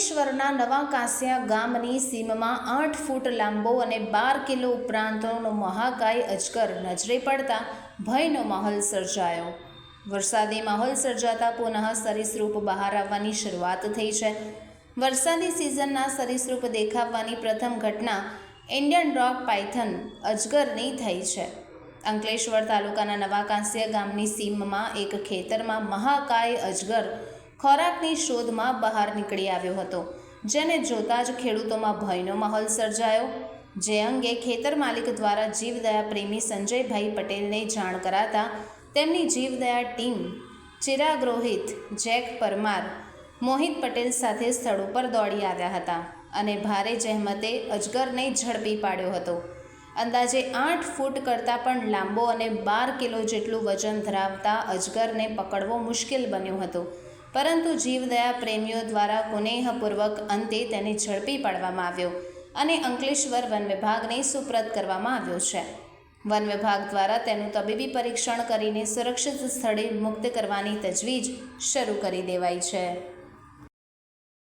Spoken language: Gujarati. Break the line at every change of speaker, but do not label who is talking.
અંકલેશ્વરના નવા કાંસિયા ગામની સીમમાં આઠ ફૂટ લાંબો અને બાર કિલો ઉપરાંતનો મહાકાય અજગર નજરે પડતા ભયનો માહોલ સર્જાયો. વરસાદી માહોલ સર્જાતા પુનઃ સરીસૃપ બહાર આવવાની શરૂઆત થઈ છે. વરસાદી સિઝનના સરીસૃપ દેખાવાની પ્રથમ ઘટના ઇન્ડિયન રોક પાયથન અજગરની થઈ છે. અંકલેશ્વર તાલુકાના નવા કાંસિયા ગામની સીમમાં એક ખેતરમાં મહાકાય અજગર ખોરાકની શોધમાં બહાર નીકળી આવ્યો હતો, જેને જોતાં જ ખેડૂતોમાં ભયનો માહોલ સર્જાયો. જે અંગે ખેતર માલિક દ્વારા જીવદયા પ્રેમી સંજયભાઈ પટેલને જાણ કરાતા તેમની જીવદયા ટીમ ચિરાગ રોહિત જેક પરમાર, મોહિત પટેલ સાથે સ્થળ ઉપર દોડી આવ્યા હતા અને ભારે જહેમતે અજગરને ઝડપી પાડ્યો હતો. અંદાજે આઠ ફૂટ કરતાં પણ લાંબો અને બાર કિલો જેટલું વજન ધરાવતા અજગરને પકડવો મુશ્કેલ બન્યો હતું. પરંતુ જીવદયા પ્રેમીઓ દ્વારા કુનેહપૂર્વક અંતે તેને ઝડપી પાડવામાં આવ્યો અને અંકલેશ્વર વન વિભાગને સુપ્રત કરવામાં આવ્યો છે. વન વિભાગ દ્વારા તેનું તબીબી પરીક્ષણ કરીને સુરક્ષિત સ્થળે મુક્ત કરવાની તજવીજ શરૂ કરી દેવાઈ છે.